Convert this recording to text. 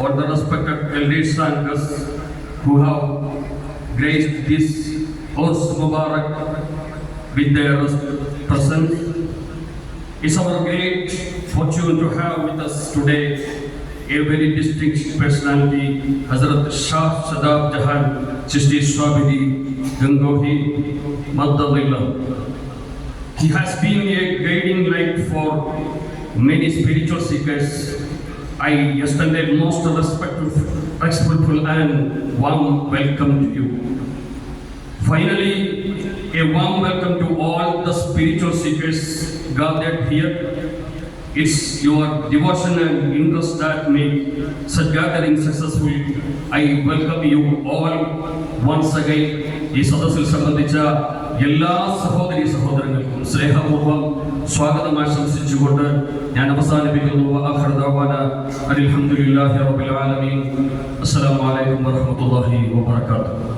all the respected elders and guests who have graced this Urs Mubarak with their presence. It's our great fortune to have with us today a very distinguished personality, Hazrat Shah Sadab Jahan Chisti Swabidi Gangohi Madalillah. He has been a guiding light for many spiritual seekers. I extend a most respectful, respectful and warm welcome to you. Finally, a warm welcome to all the spiritual seekers gathered here. It's your devotion and interest that make such gathering successful. I welcome you all once again. ഈ സദസ്സിൽ സംബന്ധിച്ച എല്ലാ സഹോദരി സഹോദരങ്ങൾക്കും സ്നേഹപൂർവ്വം സ്വാഗതം ആശംസിച്ചുകൊണ്ട് ഞാൻ അവസാനിപ്പിക്കുന്നു ആഖിർ ദഅവാന അൽഹംദുലില്ലാഹി റബ്ബിൽ ആലമീൻ അസ്സലാമു അലൈക്കും വറഹ്മത്തുള്ളാഹി വബറകാതുഹു